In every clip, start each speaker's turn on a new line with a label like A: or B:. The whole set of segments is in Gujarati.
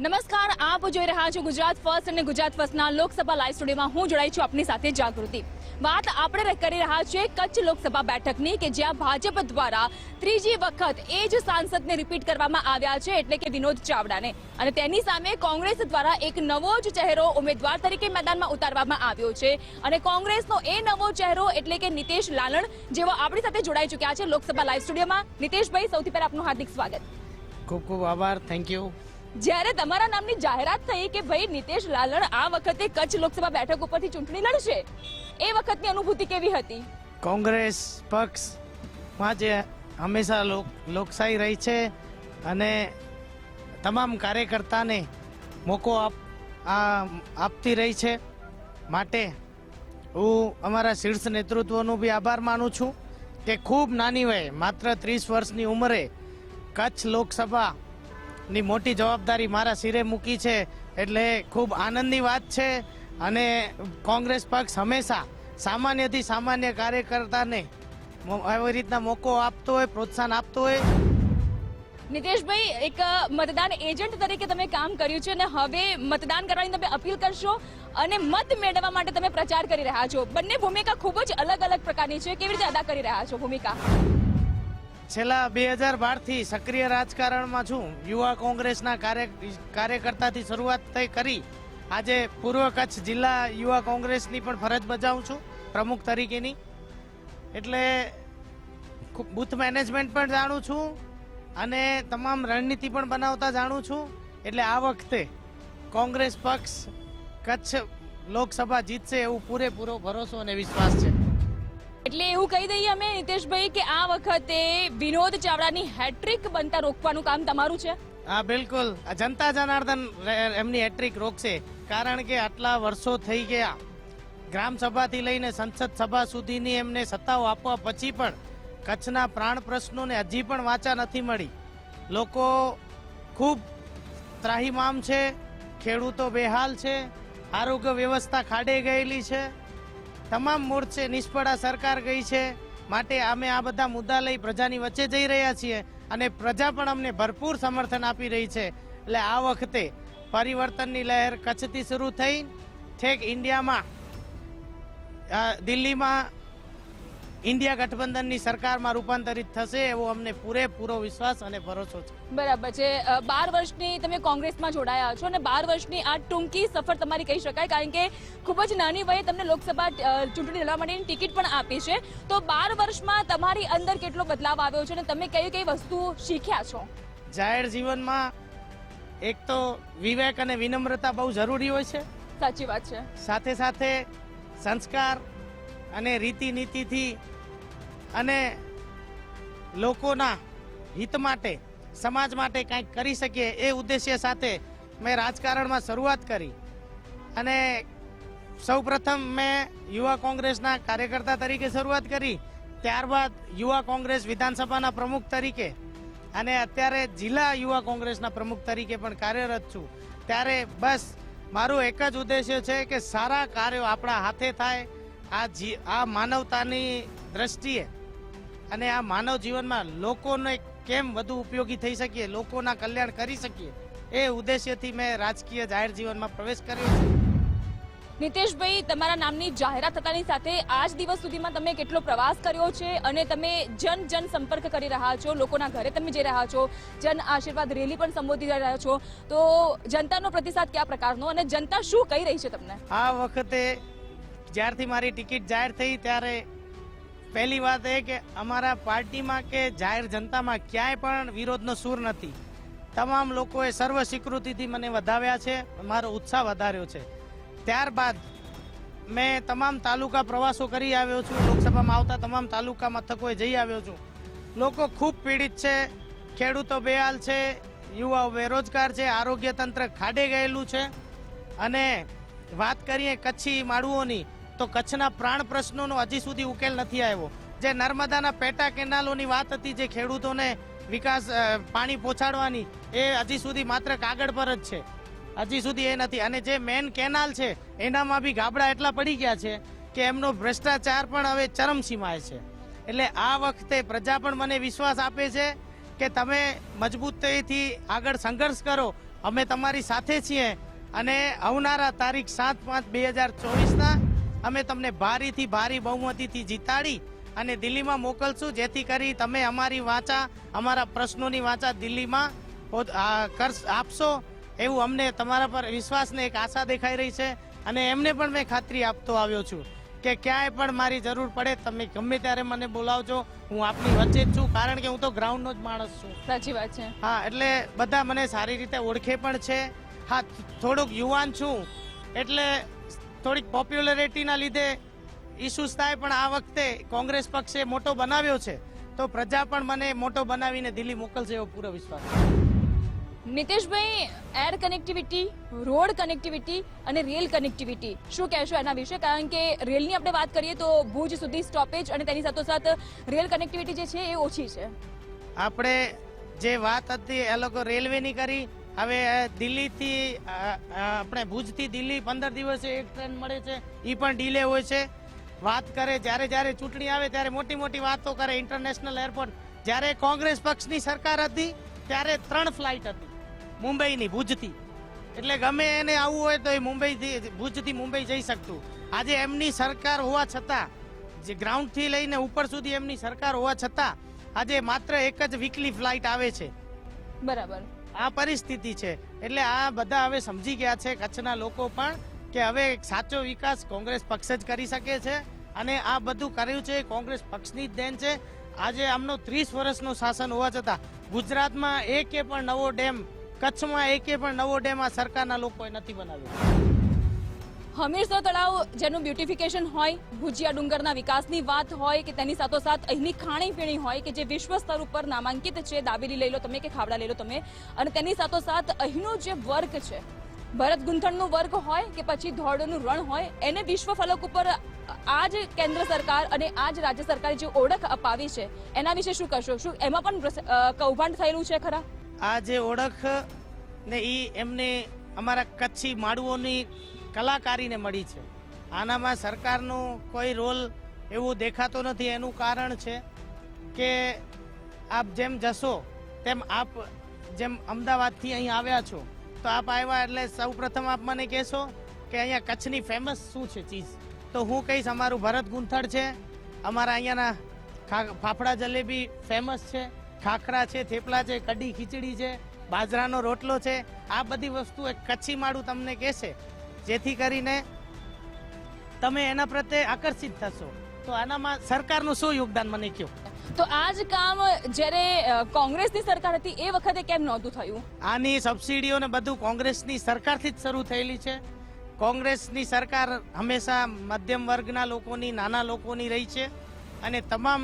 A: નમસ્કાર, આપ જોઈ રહ્યા છો ગુજરાત ફર્સ્ટ અને ગુજરાત ફર્સ્ટના લોકસભા લાઈવ સ્ટુડિયોમાં હું જોડાઈ છું આપની સાથે જાગૃતિ. વાત આપણે કરી રહ્યા છીએ કચ્છ લોકસભા બેઠકની કે જ્યાં ભાજપ દ્વારા ત્રીજી વખત એ જ સાંસદને રિપીટ કરવામાં આવ્યા છે એટલે કે વિનોદ ચાવડાને. અને તેની સામે કોંગ્રેસ દ્વારા એક નવો જ ચહેરો ઉમેદવાર તરીકે મેદાનમાં ઉતારવામાં આવ્યો છે. અને કોંગ્રેસનો એ નવો ચહેરો એટલે કે નિતેશ લાલણ જેઓ આપણી સાથે જોડાઈ ચૂક્યા છે લોકસભા લાઈવ સ્ટુડિયોમાં. નિતેશભાઈ, સૌથી પહેલા આપનું હાર્દિક સ્વાગત.
B: ખૂબ ખૂબ આભાર. થેન્ક યુ
A: જ્યારે તમારા નામની જાહેરાત થઈ કે ભાઈ નિતેશ લાલણ આ વખતે કચ્છ લોકસભા બેઠક ઉપરથી ચૂંટણી લડશે, એ વખતની અનુભૂતિ કેવી હતી?
B: કોંગ્રેસ પક્ષમાં જે હંમેશા લોક, લોકશાહી રહી છે અને તમામ કાર્યકર્તાને મોકો આપ આપતી રહી છે. માટે હું અમારા શીર્ષ નેતૃત્વનો બી આભાર માનું છું કે ખૂબ નાની વયે, માત્ર ત્રીસ વર્ષની ઉંમરે કચ્છ લોકસભાની મોટી જવાબદારી મારા સિરે મૂકી છે એટલે ખૂબ આનંદની વાત છે અને કોંગ્રેસ પક્ષ હંમેશા સામાન્યથી સામાન્ય કાર્યકર્તાને આવી રીતના મોકો આપતો હોય, પ્રોત્સાહન આપતો હોય.
A: નિતેશભાઈ, એક મતદાન એજન્ટ તરીકે તમે કામ કર્યું છે અને હવે મતદાન કરવાની તમે અપીલ કરશો અને મત મેળવવા માટે તમે પ્રચાર કરી રહ્યા છો. બંને ભૂમિકા ખૂબ જ અલગ અલગ પ્રકારની છે. કેવી રીતે અદા કરી રહ્યા છો ભૂમિકા?
B: છેલ્લા બે હજાર બારથી સક્રિય રાજકારણમાં છું. યુવા કોંગ્રેસના કાર્ય કાર્યકર્તાથી શરૂઆત થઈ કરી. આજે પૂર્વ કચ્છ જિલ્લા યુવા કોંગ્રેસની પણ ફરજ બજાવું છું, પ્રમુખ તરીકેની. એટલે બૂથ મેનેજમેન્ટ પણ જાણું છું અને તમામ રણનીતિ પણ બનાવતા જાણું છું. એટલે આ વખતે કોંગ્રેસ પક્ષ કચ્છ લોકસભા જીતશે એવું પૂરેપૂરો ભરોસો અને વિશ્વાસ છે.
A: એટલે એવું કહી દઈએ અમે નીતેશભાઈ કે આ વખતે વિનોદ ચાવડાની હેટ્રિક બનતા રોકવાનું કામ તમારું છે?
B: હા, બિલકુલ. જનતા જનાર્દન એમની હેટ્રિક રોકશે. કારણ કે આટલા વર્ષો થઈ ગયા. ગ્રામ સભાથી લઈને સંસદ સભા સુધીની એમને સત્તાઓ આપવા પછી પણ કચ્છના પ્રાણ પ્રશ્નોને હજી પણ વાચા નથી મળી. લોકો ખૂબ ત્રાહીમામ છે, ખેડૂતો બેહાલ છે, આરોગ્ય વ્યવસ્થા ખાડે ગયેલી છે. તમામ મોરચે નિષ્ફળા સરકાર ગઈ છે. માટે અમે આ બધા મુદ્દા લઈ પ્રજાની વચ્ચે જઈ રહ્યા છીએ અને પ્રજા પણ અમને ભરપૂર સમર્થન આપી રહી છે. એટલે આ વખતે પરિવર્તનની લહેર કચ્છથી શરૂ થઈ ઠેક ઇન્ડિયામાં દિલ્હીમાં ઇન્ડિયા ગઠબંધનની સરકારમાં રૂપાંતરિત થશે એવો અમને પૂરેપૂરો વિશ્વાસ અને ભરોસો છે.
A: બરાબર છે. બાર વર્ષની તમે કોંગ્રેસમાં જોડાયા છો અને બાર વર્ષની આ ટૂંકી સફર તમારી કહી શકાય કારણ કે ખૂબ જ નાની વયે તમને લોકસભા ચૂંટણી લડવા માટેની ટિકિટ પણ આપી છે. તો બાર વર્ષમાં તમારી અંદર કેટલો બદલાવ આવ્યો છે અને તમે કઈ કઈ વસ્તુ શીખ્યા છો?
B: જાહેર જીવનમાં એક તો વિવેક અને વિનમ્રતા બહુ જરૂરી હોય છે.
A: સાચી વાત છે.
B: સાથે સાથે સંસ્કાર અને રીતિ નીતિથી અને લોકોના હિત માટે, સમાજ માટે કંઈક કરી શકીએ એ ઉદ્દેશ્ય સાથે મેં રાજકારણમાં શરૂઆત કરી. અને સૌપ્રથમ મેં યુવા કોંગ્રેસના કાર્યકર્તા તરીકે શરૂઆત કરી, ત્યારબાદ યુવા કોંગ્રેસ વિધાનસભાના પ્રમુખ તરીકે અને અત્યારે જિલ્લા યુવા કોંગ્રેસના પ્રમુખ તરીકે પણ કાર્યરત છું. ત્યારે બસ મારું એક જ ઉદ્દેશ્ય છે કે સારા કાર્યો આપણા હાથે થાય આ જી આ માનવતાની દ્રષ્ટિએ અને આ માનવ જીવનમાં લોકોને કેમ વધુ ઉપયોગી થઈ શકીએ લોકોના કલ્યાણ કરી શકીએ એ ઉદ્દેશ્યથી મેં રાજકીય જાહેર જીવનમાં પ્રવેશ કર્યો છે.
A: નીતેશભાઈ તમારા નામની જાહેરાત થતાની સાથે આજ દિવસ સુધીમાં તમે કેટલો પ્રવાસ કર્યો છે અને તમે જન જન સંપર્ક કરી રહ્યા છો લોકોના ઘરે તમે જઈ રહ્યા છો જન આશીર્વાદ રેલી પણ સંબોધી રહ્યા છો. તો જનતાનો પ્રતિસાદ કયા પ્રકારનો અને જનતા શું કહી રહી છે તમને?
B: આ વખતે જ્યારથી મારી ટિકિટ જાહેર થઈ ત્યારે પહેલી વાત એ કે અમારા પાર્ટીમાં કે જાહેર જનતામાં ક્યાંય પણ વિરોધનો સૂર નથી. તમામ લોકોએ સર્વ સ્વીકૃતિથી મને વધાવ્યા છે, મારો ઉત્સાહ વધાર્યો છે. ત્યારબાદ મેં તમામ તાલુકા પ્રવાસો કરી આવ્યો છું, લોકસભામાં આવતા તમામ તાલુકા મથકોએ જઈ આવ્યો છું. લોકો ખૂબ પીડિત છે, ખેડૂતો બેહાલ છે, યુવાઓ બેરોજગાર છે, આરોગ્ય તંત્ર ખાડે ગયેલું છે. અને વાત કરીએ કચ્છી માળુઓની તો કચ્છના પ્રાણ પ્રશ્નોનો હજી સુધી ઉકેલ નથી આવ્યો. જે નર્મદાના પેટા કેનાલોની વાત હતી જે ખેડૂતોને વિકાસ પાણી પહોંચાડવાની, એ હજી સુધી માત્ર કાગળ પર જ છે. હજી સુધી એ નથી. અને જે મેન કેનાલ છે, એનામાં બી ગાબડા એટલા પડી ગયા છે કે એમનો ભ્રષ્ટાચાર પણ હવે ચરમસીમાએ છે. એટલે આ વખતે પ્રજા પણ મને વિશ્વાસ આપે છે કે તમે મજબૂતીથી આગળ સંઘર્ષ કરો. અમે તમારી સાથે છીએ. અને આવનારા તારીખ સાત પાંચ બે હજાર ચોવીસના અમે તમને ભારીથી ભારી બહુમતીથી જીતાડી અને દિલ્હીમાં મોકલશું જેથી કરી તમે અમારી વાંચા અમારા પ્રશ્નોની વાંચા દિલ્હીમાં આપશો એવું અમને તમારા પર વિશ્વાસને એક આશા દેખાઈ રહી છે અને એમને પણ મેં ખાતરી આપતો આવ્યો છું કે ક્યાંય પણ મારી જરૂર પડે તમે ગમે ત્યારે મને બોલાવજો હું આપની વચ્ચે જ છું કારણ કે હું તો ગ્રાઉન્ડનો જ માણસ છું.
A: સાચી વાત છે.
B: હા એટલે બધા મને સારી રીતે ઓળખે પણ છે. હા થોડુંક યુવાન છું એટલે થોડીક પોપ્યુલરિટીના લીધે ઇસ્યુઝ થાય પણ આ વખતે કોંગ્રેસ પક્ષે મોટો બનાવ્યો છે. તો પ્રજા પણ મને મોટો બનાવીને દિલ્હી મોકલશે એવો પૂરો વિશ્વાસ. છે.
A: નિતેશભાઈ એર કનેક્ટિવિટી રોડ કનેક્ટિવિટી અને રેલ કનેક્ટિવિટી શું કહેશો એના વિશે? કારણ કે રેલની આપણે વાત કરીએ તો ભુજ સુધી સ્ટોપેજ અને તેની સાથોસાથ રેલ કનેક્ટિવિટી જે છે એ ઓછી છે.
B: આપણે જે વાત હતી એ લોકો રેલવેની કરી હવે દિલ્હીથી આપણે ભુજથી દિલ્હી પંદર દિવસે એક ટ્રેન મળે છે એ પણ ડીલે હોય છે. વાત કરે, જ્યારે જ્યારે ચૂંટણી આવે, ત્યારે મોટી મોટી વાતો કરે ઇન્ટરનેશનલ એરપોર્ટ જ્યારે કોંગ્રેસ પક્ષની સરકાર હતી, ત્યારે ત્રણ ફ્લાઇટ હતી, મુંબઈની, ભુજથી. એટલે ગમે એને આવવું હોય તો એ મુંબઈથી, ભુજથી મુંબઈ જઈ શકતું. આજે એમની સરકાર હોવા છતાં, જે ગ્રાઉન્ડથી લઈને ઉપર સુધી એમની સરકાર હોવા છતાં, આજે માત્ર એક જ વીકલી ફ્લાઇટ આવે છે.
A: બરાબર.
B: આ પરિસ્થિતિ છે. એટલે આ બધા હવે સમજી ગયા છે કચ્છના લોકો પણ કે હવે સાચો વિકાસ કોંગ્રેસ પક્ષ જ કરી શકે છે અને આ બધું કર્યું છે, કોંગ્રેસ પક્ષની જ દેન છે. આજે આમનો ત્રીસ વર્ષનું શાસન હોવા છતાં ગુજરાતમાં એકે પણ નવો ડેમ, કચ્છમાં એકે પણ નવો ડેમ આ સરકારના લોકોએ નથી બનાવ્યો.
A: હમીરસર તળાવ જેનું બ્યુટિફિકેશન હોય, ભુજિયા ડુંગરના વિકાસની વાત હોય કે તેની સાથોસાથ અહીંની ખાણીપીણી હોય કે જે વિશ્વ સ્તર ઉપર નામાંકિત છે, દાબેલી લઈ લો તમે કે ખાવડા લઈ લો તમે, અને તેની સાથોસાથ અહીંનું જે વર્ક છે, ભરત ગુંથણનું વર્ક હોય કે પછી ધોળનું રણ હોય, એને વિશ્વ ફલક ઉપર આ જ કેન્દ્ર સરકાર અને આ જ રાજ્ય સરકારે જે ઓળખ અપાવી છે, એના વિશે શું કહેશો? શું એમાં પણ કૌભાંડ થયેલું છે ખરા?
B: આ જે ઓળખ ને એ એમને અમારા કચ્છી માડુઓની કલાકારીને મળી છે. આનામાં સરકારનો કોઈ રોલ એવું દેખાતો નથી. એનું કારણ છે કે આપ જેમ જશો, તેમ આપ જેમ અમદાવાદથી અહીં આવ્યા છો, તો આપ આવ્યા એટલે સૌ પ્રથમ આપ મને કહેશો કે અહીંયા કચ્છની ફેમસ શું છે ચીઝ તો હું કહીશ, અમારું ભરત ગુંથણ છે, અમારા અહીંયાના ફાફડા જલેબી ફેમસ છે, ખાખરા છે, થેપલા છે, કઢી ખીચડી છે, બાજરાનો રોટલો છે. આ બધી વસ્તુ એક કચ્છી માળું તમને કહેશે. જેથી કરીને તમે એના પ્રત્યે આકર્ષિત થશો. તો આનામાં સરકારનું શું યોગદાન મને કહો.
A: તો આ જ કામ જ્યારે કોંગ્રેસની સરકાર હતી એ વખતે કેમ નહોતું થયું?
B: આની સબસિડીઓ ને બધું કોંગ્રેસની સરકારથી જ શરૂ થયેલી છે. કોંગ્રેસની સરકાર હંમેશા મધ્યમ વર્ગના લોકોની નાના લોકોની રહી છે. અને તમામ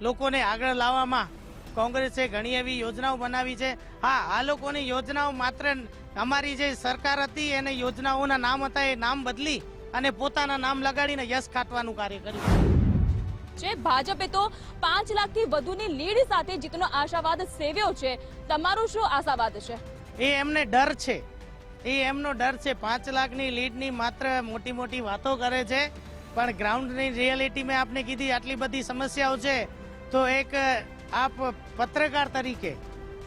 B: લોકોને આગળ લાવવામાં કોંગ્રેસે ઘણી એવી યોજનાઓ બનાવી છે. હા આ લોકોની યોજનાઓ માત્ર અમારી જે સરકાર હતી એને યોજનાઓના નામ હતા એ નામ બદલી અને પોતાના નામ લગાડીને યશ ખાટવાનું કાર્ય કર્યું.
A: છે ભાજપે તો પાંચ લાખથી વધુની લીડ સાથે જીતનો આશાવાદ સેવ્યો છે. તમારું શું આશાવાદ છે?
B: એ એમને ડર છે. એ એમનો ડર છે. પાંચ લાખની લીડની માત્ર મોટી મોટી વાતો કરે છે. પણ ગ્રાઉન્ડની રિયાલિટી મેં આપને કીધી આટલી બધી સમસ્યાઓ છે. તો એક આપ પત્રકાર તરીકે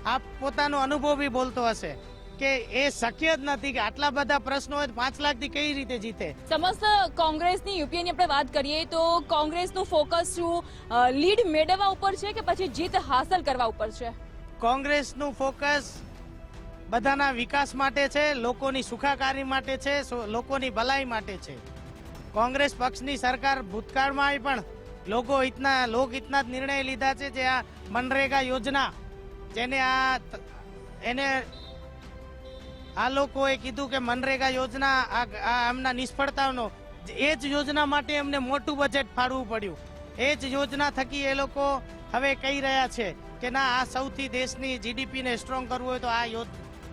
B: આપ પોતાનો અનુભવ બી બોલતો હશે કે એ શક્ય જ નથી કે આટલા બધા પ્રશ્નો હોય પાંચ લાખથી કઈ રીતે જીતે?
A: સમસ્ત કોંગ્રેસની યુપીએની આપણે વાત કરીએ તો કોંગ્રેસનું ફોકસ શું લીડ મેળવવા ઉપર છે કે પછી જીત હાંસલ કરવા ઉપર છે?
B: કોંગ્રેસનું ફોકસ બધાના વિકાસ માટે છે લોકોની સુખાકારી માટે છે લોકોની ભલાઈ માટે છે. કોંગ્રેસ પક્ષની સરકાર ભૂતકાળમાં પણ લોકો હિતના, લોક હિતના જ નિર્ણય લીધા છે જે આ મનરેગા યોજના. જેને આ એને આ લોકોએ કીધું કે મનરેગા યોજના આ આ એમના નિષ્ફળતાનો, એ જ યોજના માટે એમને મોટું બજેટ ફાળવું પડ્યું. એ જ યોજના થકી એ લોકો હવે કહી રહ્યા છે કે ના, આ સૌથી દેશની જીડીપીને સ્ટ્રોંગ કરવું હોય તો આ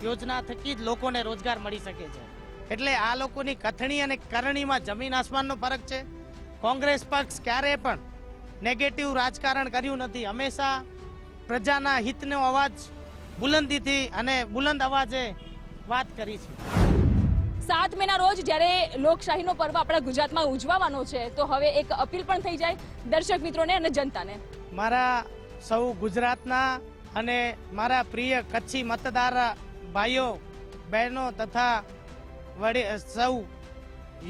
B: યોજના થકી જ લોકોને રોજગાર મળી શકે છે. એટલે આ લોકોની કથણી અને કરણીમાં જમીન આસમાનનો ફરક છે. કોંગ્રેસ પક્ષ ક્યારે પણ નેગેટિવ રાજકારણ કર્યું નથી. હંમેશા પ્રજાના હિતનો અવાજ બુલંદીથી અને બુલંદ અવાજે વાત કરી છે.
A: સાત મેના રોજ જ્યારે લોકશાહીનો પર્વ આપણા ગુજરાતમાં ઉજવવાનો છે તો હવે એક અપીલ પણ થઈ જાય દર્શક મિત્રોને અને જનતાને.
B: મારા સૌ ગુજરાતના અને મારા પ્રિય કચ્છી મતદાર ભાઈઓ બહેનો તથા વડી સૌ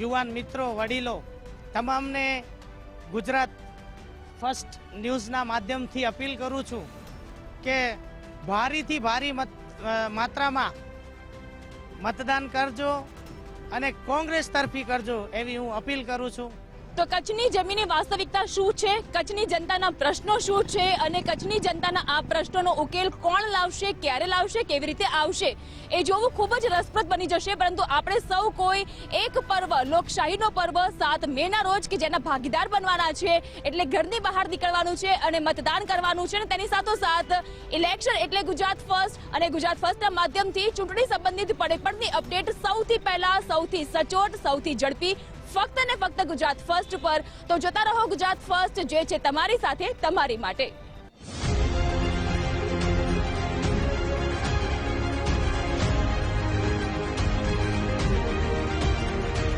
B: યુવાન મિત્રો વડીલો તમામને ગુજરાત ફર્સ્ટ ન્યૂઝના માધ્યમથી અપીલ કરું છું કે ભારીથી ભારી મત માત્રામાં મતદાન કરજો અને કોંગ્રેસ તરફી કરજો એવી હું અપીલ કરું છું.
A: તો કચ્છની જમીની વાસ્તવિકતા શું છે? કચ્છની જનતાના પ્રશ્નો શું છે? અને કચ્છની જનતાના આ પ્રશ્નોનો ઉકેલ કોણ લાવશે? ક્યારે લાવશે? કેવી રીતે આવશે? એ જોવું ખૂબ જ રસપ્રદ બની જશે, પરંતુ આપણે સૌ કોઈ એક પર્વ, લોકશાહીનો પર્વ, સાત મેના રોજ કે જેના ભાગીદાર બનવાના છે, એટલે ઘરની બહાર નીકળવાનું છે અને મતદાન કરવાનું છે અને તેની સાથોસાથ ઇલેક્શન એટલે ગુજરાત ફર્સ્ટ અને ગુજરાત ફર્સ્ટના માધ્યમથી ચૂંટણી સંબંધિત પડે પડની અપડેટ સૌથી પહેલા, સૌથી સચોટ, સૌથી ઝડપી ફક્ત ને ફક્ત ગુજરાત ફર્સ્ટ પર તો જોતા રહો ગુજરાત ફર્સ્ટ જે છે તમારી સાથે, તમારી માટે.